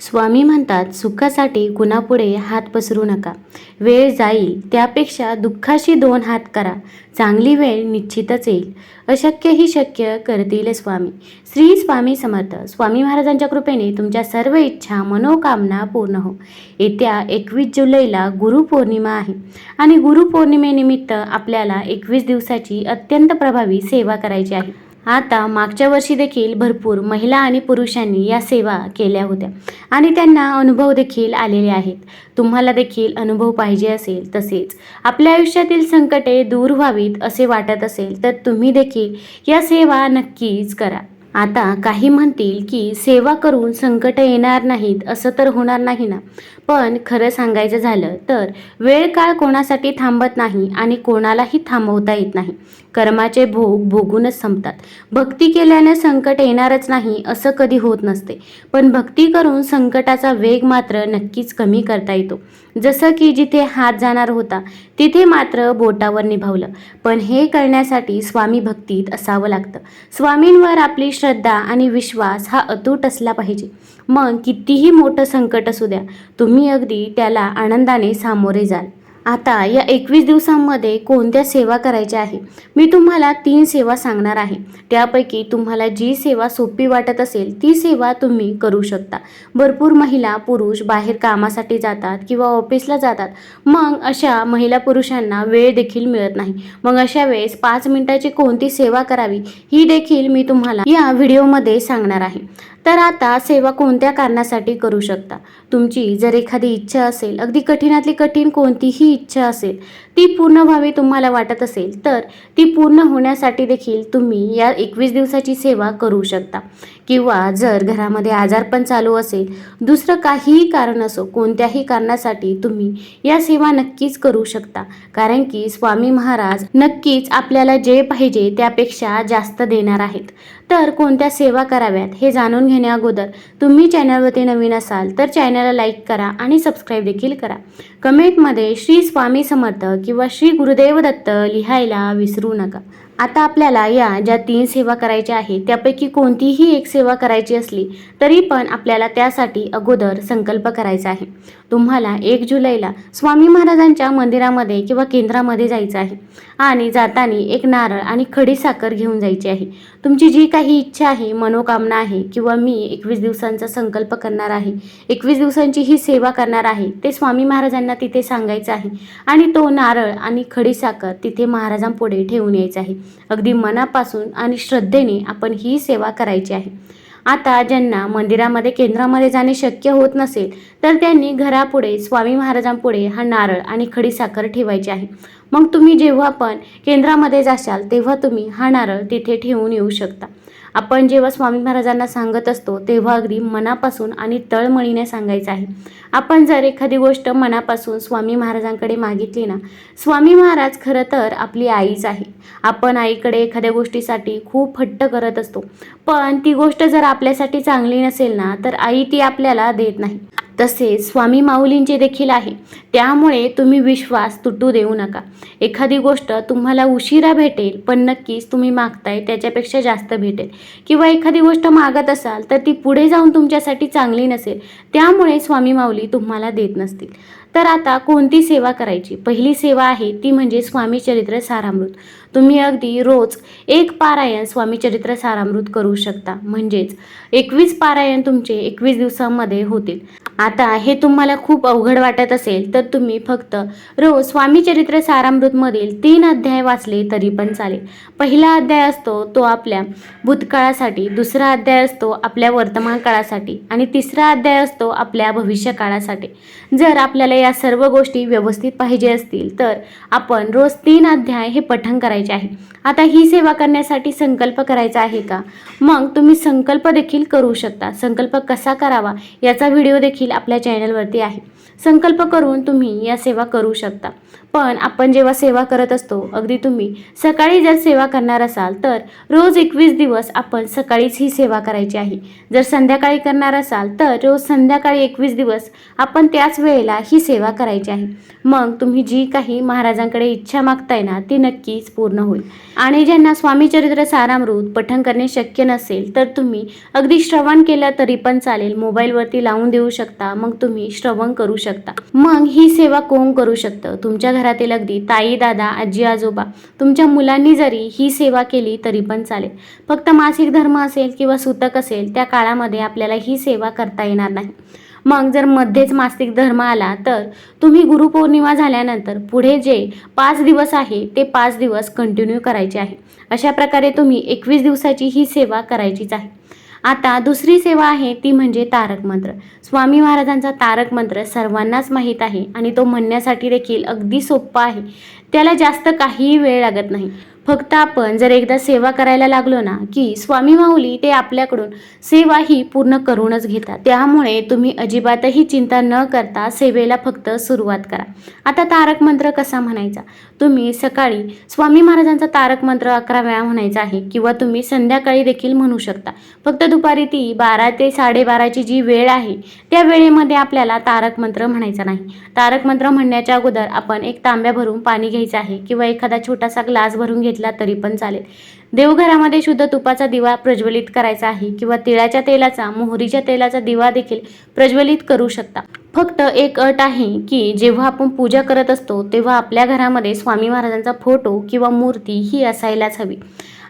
स्वामी म्हणतात सुखासाठी कुणापुढे हात पसरू नका. वेळ जाईल त्यापेक्षा दुःखाशी दोन हात करा. चांगली वेळ निश्चितच येईल. अशक्य ही शक्य करतील स्वामी. श्री स्वामी समर्थ. स्वामी महाराजांच्या कृपेने तुमच्या सर्व इच्छा मनोकामना पूर्ण हो. येत्या एकवीस जुलैला गुरुपौर्णिमा आहे आणि गुरुपौर्णिमेनिमित्त आपल्याला एकवीस दिवसाची अत्यंत प्रभावी सेवा करायची आहे. आता मागच्या वर्षी देखील भरपूर महिला आणि पुरुषांनी या सेवा केल्या होत्या. आणि त्यांना अनुभव देखील आलेले आहेत. तुम्हाला देखील अनुभव पाहिजे असेल तसेच. आपल्या आयुष्यातील संकटे दूर व्हावीत असे वाटत असेल तर तुम्ही देखील या सेवा नक्कीच करा. आता काही म्हणतील की सेवा करून संकट येणार नाहीत असं तर होणार नाही ना? पण खरं सांगायचं झालं तर वेळ काळ कोणासाठी थांबत नाही आणि कोणालाही थांबवता येत नाही. कर्माचे भोग भोगूनच संपतात. भक्ती केल्याने संकट येणारच नाही असं कधी होत नसते. पण भक्ती करून संकटाचा वेग मात्र नक्कीच कमी करता येतो. जसं की जिथे हात जाणार होता तिथे मात्र बोटावर निभावलं. पण हे करण्यासाठी स्वामी भक्तीत असावं लागतं. स्वामींवर आपली श्रद्धा आणि विश्वास हा अतूट असला पाहिजे. मग कितीही मोठं संकट असू द्या तुम्ही अगदी त्याला आनंदाने सामोरे जाल. आता या एकवीस दिवसांमध्ये कोणत्या सेवा करायच्या आहे? मी तुम्हाला तीन सेवा सांगणार आहे. त्यापैकी तुम्हाला जी सेवा सोपी वाटत असेल ती सेवा तुम्ही करू शकता. भरपूर महिला पुरुष बाहेर कामासाठी जातात किंवा ऑफिसला जातात. मग अशा महिला पुरुषांना वेळ देखील मिळत नाही. मग अशा वेळेस पाच मिनिटाची कोणती सेवा करावी ही देखील मी तुम्हाला या व्हिडिओमध्ये सांगणार आहे. तर आता सेवा कोणत्या कारणासाठी करू शकता? तुमची जर एखादी इच्छा असेल अगदी कठीणातली कठीण कोणतीही इच्छा असेल ती पूर्ण व्हावी तुम्हाला वाटत असेल तर ती पूर्ण होण्यासाठी देखील तुम्ही या एकवीस दिवसाची सेवा करू शकता. किंवा जर घरामध्ये आजारपण चालू असेल दुसरं काहीही कारण असो कोणत्याही कारणासाठी तुम्ही या सेवा नक्कीच करू शकता. कारण की स्वामी महाराज नक्कीच आपल्याला जे पाहिजे त्यापेक्षा जास्त देणार आहेत. तर कोणत्या सेवा कराव्यात हे जाणून घेण्याअगोदर तुम्ही चॅनलवरती नवीन असाल तर चॅनलला लाईक करा आणि सबस्क्राईब देखील करा. कमेंटमध्ये श्री स्वामी समर्थ किंवा श्री गुरुदेव दत्त लिहायला विसरू नका. आता आपल्याला या ज्या तीन सेवा करायच्या आहेत त्यापैकी कोणतीही एक सेवा करायची असली तरी पण आपल्याला त्यासाठी अगोदर संकल्प करायचा आहे. तुम्हाला एक जुलैला स्वामी महाराजांच्या मंदिरामध्ये किंवा केंद्रामध्ये जायचं आहे. आणि जाताना एक नारळ आणि खडी साखर घेऊन जायची आहे. तुमची जी काही इच्छा आहे मनोकामना आहे किंवा मी एकवीस दिवसांचा संकल्प करणार आहे एकवीस दिवसांची ही सेवा करणार आहे ते स्वामी महाराजांना तिथे सांगायचं आहे. आणि तो नारळ आणि खडी साखर तिथे महाराजांपुढे ठेवून यायचा आहे. अगदी मनापासून आणि श्रद्धेने आपण ही सेवा करायची आहे. आता ज्यांना मंदिरामध्ये केंद्रामध्ये जाणे शक्य होत नसेल तर त्यांनी घरापुढे स्वामी महाराजांपुढे हा नारळ आणि खडी साखर ठेवायची आहे. मग तुम्ही जेव्हा पण केंद्रामध्ये जाशाल तेव्हा तुम्ही हा नारळ तिथे ठेवून येऊ शकता. आपण जेव्हा स्वामी महाराजांना सांगत असतो तेव्हा अगदी मनापासून आणि तळमळीने सांगायचं आहे. आपण जर एखादी गोष्ट मनापासून स्वामी महाराजांकडे मागितली ना स्वामी महाराज खरं तर आपली आईच आहे. आपण आईकडे एखाद्या गोष्टीसाठी खूप हट्ट करत असतो. पण ती गोष्ट जर आपल्यासाठी चांगली नसेल ना तर आई ती आपल्याला देत नाही. तसेच स्वामी माऊलींचे देखील आहे. त्यामुळे तुम्ही विश्वास तुटू देऊ नका. एखादी गोष्ट तुम्हाला उशिरा भेटेल पण नक्कीच तुम्ही मागताय त्याच्यापेक्षा जास्त भेटेल. किंवा एखादी गोष्ट मागत असाल तर ती पुढे जाऊन तुमच्यासाठी चांगली नसेल. त्यामुळे स्वामी माऊली तुम्हाला देत नसतील. तर आता कोणती सेवा करायची? पहिली सेवा आहे ती म्हणजे स्वामी चरित्र सारामृत. तुम्ही अगदी रोज एक पारायण स्वामी चरित्र सारामृत करू शकता. म्हणजेच एकवीस पारायण तुमचे एकवीस दिवसांमध्ये होतील. आता हे तुम्हाला खूप अवघड वाटत असेल तर तुम्ही फक्त रोज स्वामी चरित्र सारामृतमधील तीन अध्याय वाचले तरी पण चालेल. पहिला अध्याय असतो तो आपल्या भूतकाळासाठी दुसरा अध्याय असतो आपल्या वर्तमान काळासाठी आणि तिसरा अध्याय असतो आपल्या भविष्य काळासाठी जर आपल्याला या सर्व गोष्टी व्यवस्थित पाहिजे असतील तर आपण रोज तीन अध्याय हे पठण करायचे आहे. आता ही सेवा करण्यासाठी संकल्प करायचा आहे का? मग तुम्ही संकल्प देखील करू शकता. संकल्प कसा करावा याचा व्हिडिओ देखील आपल्या चॅनलवरती आहे. संकल्प करून तुम्ही या सेवा करू शकता. पण आपण जेव्हा सेवा करत असतो अगदी तुम्ही सकाळी जर सेवा करणार असाल तर रोज एकवीस दिवस आपण सकाळीच ही सेवा करायची आहे. जर संध्याकाळी करणार असाल तर रोज संध्याकाळी एकवीस दिवस आपण त्याच वेळेला ही सेवा करायची आहे. मग तुम्ही जी काही महाराजांकडे इच्छा मागताय ना ती नक्कीच पूर्ण होईल. आणि ज्यांना स्वामी चरित्र सारामृत पठण करणे शक्य नसेल तर तुम्ही अगदी श्रवण केलं तरी पण चालेल मोबाईलवरती लावून देऊ शकता मग तुम्ही श्रवण करू शकता. मग ही सेवा कोण करू शकतं? तुमच्या घरातील अगदी ताई दादा आजी आजोबा तुमच्या मुलांनी जरी ही सेवा केली तरी पण चालेल. फक्त मासिक धर्म असेल किंवा सुतक असेल त्या काळामध्ये आपल्याला ही सेवा करता येणार नाही. मग जर मध्येच मासिक धर्म आला तर तुम्ही गुरुपौर्णिमा झाल्यानंतर पुढे जे पाच दिवस आहे ते पाच दिवस कंटिन्यू करायचे आहे. अशा प्रकारे तुम्ही एकवीस दिवसाची ही सेवा करायचीच आहे. आता दुसरी सेवा आहे ती म्हणजे तारक मंत्र. स्वामी महाराजांचा तारक मंत्र सर्वांनाच माहीत आहे आणि तो म्हणण्यासाठी देखील अगदी सोपा आहे. त्याला जास्त काहीही वेळ लागत नाही. फक्त आपण जर एकदा सेवा करायला लागलो ना की स्वामी माऊली ते आपल्याकडून सेवा ही पूर्ण करूनच घेतात. त्यामुळे तुम्ही अजिबातही चिंता न करता सेवेला फक्त सुरुवात करा. आता तारक मंत्र कसा म्हणायचा? तुम्ही सकाळी स्वामी महाराजांचा तारक मंत्र अकरा वेळा म्हणायचा आहे किंवा तुम्ही संध्याकाळी देखील म्हणू शकता. फक्त दुपारी ती बारा ते साडेबाराची जी वेळ आहे त्या वेळेमध्ये आपल्याला तारक मंत्र म्हणायचा नाही. तारक मंत्र म्हणण्याच्या अगोदर आपण एक तांब्या भरून पाणी घ्यायचं आहे किंवा एखादा छोटासा ग्लास भरून घेतला तरी पण चालेल. देवघरामध्ये शुद्ध तुपाचा दिवा प्रज्वलित करायचा आहे किंवा तिळाच्या तेलाचा मोहरीच्या तेलाचा दिवा देखील प्रज्वलित करू शकता. फक्त एक अट आहे की जेव्हा आपण पूजा करत असतो तेव्हा आपल्या घरामध्ये स्वामी महाराजांचा फोटो किंवा मूर्ती ही असायलाच हवी.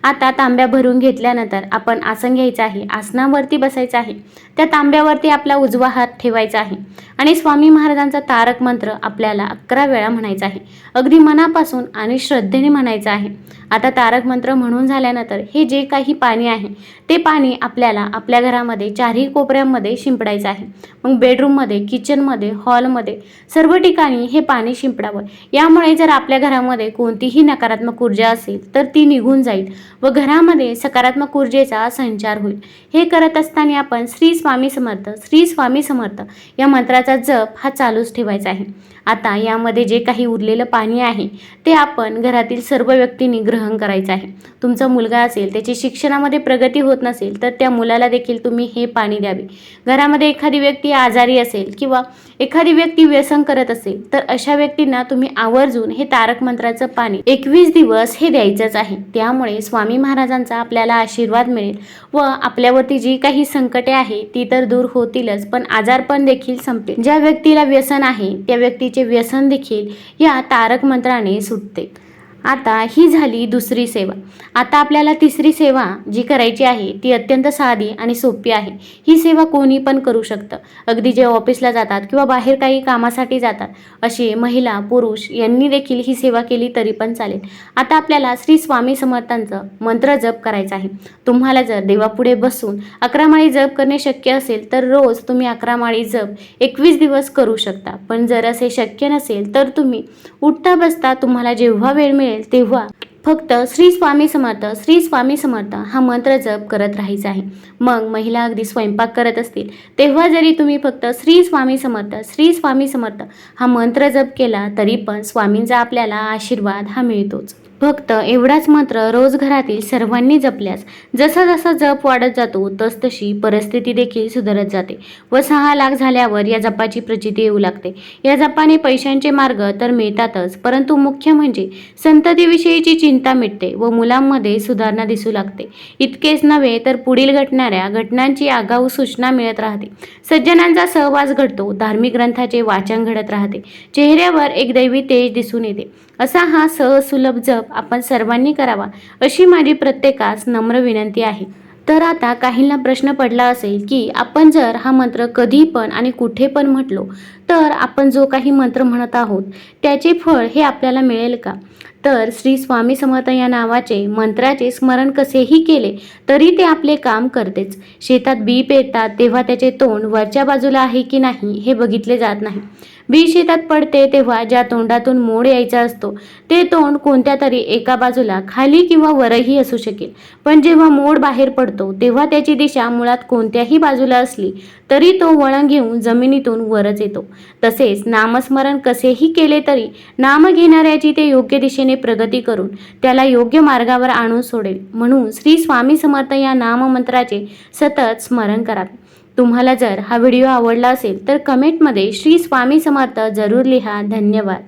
आता तांब्या भरून घेतल्यानंतर आपण आसन घ्यायचं आहे आसनावरती बसायचं आहे. त्या तांब्यावरती आपला उजवा हात ठेवायचा आहे आणि स्वामी महाराजांचा तारक मंत्र आपल्याला अकरा वेळा म्हणायचा आहे. अगदी मनापासून आणि श्रद्धेने म्हणायचं आहे. आता तारक मंत्र म्हणून झाल्यानंतर हे जे काही पाणी आहे ते पाणी आपल्याला आपल्या घरामध्ये चारही कोपऱ्यांमध्ये शिंपडायचं आहे. मग बेडरूममध्ये किचनमध्ये हॉलमध्ये सर्व ठिकाणी हे पाणी शिंपडावं. यामुळे जर आपल्या घरामध्ये कोणतीही नकारात्मक ऊर्जा असेल तर ती निघून जाईल. व घरामध्ये सकारात्मक ऊर्जेचा संचार होईल. हे करत असताना आपण श्री स्वामी समर्थ श्री स्वामी समर्थ या मंत्राचा जप हा चालूच ठेवायचा आहे. आता यामध्ये जे काही उरलेलं पाणी आहे ते आपण घरातील सर्व व्यक्तींनी ग्रहण करायचं आहे. तुमचा मुलगा असेल त्याची शिक्षणामध्ये प्रगती होत नसेल तर त्या मुलाला देखील तुम्ही हे पाणी द्यावे. घरामध्ये एखादी व्यक्ती आजारी असेल किंवा एखादी व्यक्ती व्यसन करत असेल तर अशा व्यक्तींना तुम्ही आवर्जून हे तारक मंत्राचं पाणी एकवीस दिवस हे द्यायचंच आहे. त्यामुळे स्वामी महाराजांचा आपल्याला आशीर्वाद मिळेल व आपल्यावरती जी काही संकटे आहे ती तर दूर होतीलच पण आजारपण देखील संपेल. ज्या व्यक्तीला व्यसन आहे त्या व्यक्तीची व्यसन देखील या तारक मंत्राने सुटते. आता ही झाली दुसरी सेवा. आता आपल्याला तिसरी सेवा जी करायची आहे ती अत्यंत साधी आणि सोपी आहे. ही सेवा कोणी पण करू शकतं. अगदी जे ऑफिसला जातात किंवा बाहेर काही कामासाठी जातात असे महिला पुरुष यांनी देखील ही सेवा केली तरी पण चालेल. आता आपल्याला श्री स्वामी समर्थांचं मंत्र जप करायचं आहे. तुम्हाला जर देवापुढे बसून अकरा माळी जप करणे शक्य असेल तर रोज तुम्ही अकरा माळी जप एकवीस दिवस करू शकता. पण जर असे शक्य नसेल तर तुम्ही उठता बसता तुम्हाला जेव्हा वेळ मिळेल तेव्हा फक्त श्री स्वामी समर्थ श्री स्वामी समर्थ हा मंत्र जप करत राहायचा आहे. मग महिला अगदी स्वयंपाक करत असतील तेव्हा जरी तुम्ही फक्त श्री स्वामी समर्थ श्री स्वामी समर्थ हा मंत्र जप केला तरी पण स्वामींचा आपल्याला आशीर्वाद हा मिळतोच. फक्त एवढाच मात्र रोज घरातील सर्वांनी जपल्यास जसा जसा जप वाढत जातो तस तशी परिस्थिती देखील सुधारत जाते व सहा लाख झाल्यावर या जपाची प्रचिती येऊ लागते. या जपाने पैशांचे मार्ग तर मिळतातच परंतु मुख्य म्हणजे संततीविषयीची चिंता मिटते व मुलांमध्ये सुधारणा दिसू लागते. इतकेच नव्हे तर पुढील घटणाऱ्या घटनांची आगाऊ सूचना मिळत राहते. सज्जनांचा सहवास घडतो धार्मिक ग्रंथाचे वाचन घडत राहते. चेहऱ्यावर एक दैवी तेज दिसून येते. असा हा सहसुलभ जप आपण सर्वांनी करावा अशी माझी प्रत्येकास नम्र विनंती आहे. तर आता काहींना प्रश्न पडला असेल की आपण जर हा मंत्र कधी पण आणि कुठे पण म्हटलो तर आपण जो काही मंत्र म्हणत आहोत त्याचे फळ हे आपल्याला मिळेल का? तर श्री स्वामी समर्थ या नावाचे मंत्राचे स्मरण कसेही केले तरी ते आपले काम करतेच. शेतात बी पेरतात तेव्हा त्याचे तोंड वरच्या बाजूला आहे की नाही हे बघितले जात नाही. बी शेतात पडते तेव्हा ज्या तोंडातून मोड यायचा असतो ते तोंड कोणत्या तरी एका बाजूला खाली किंवा वरही असू शकेल. पण जेव्हा मोड बाहेर पडतो तेव्हा त्याची दिशा मुळात कोणत्याही बाजूला असली तरी तो वळण घेऊन जमिनीतून वरच येतो. तसेच नामस्मरण कसेही केले तरी नाम घेणाऱ्याची ते योग्य दिशेने प्रगती करून त्याला योग्य मार्गावर आणून सोडेल. म्हणून श्री स्वामी समर्थ या नाममंत्राचे सतत स्मरण करावे. तुम्हाला जर हा व्हिडिओ आवडला असेल तर कमेंटमध्ये श्री स्वामी समर्थ जरूर लिहा. धन्यवाद.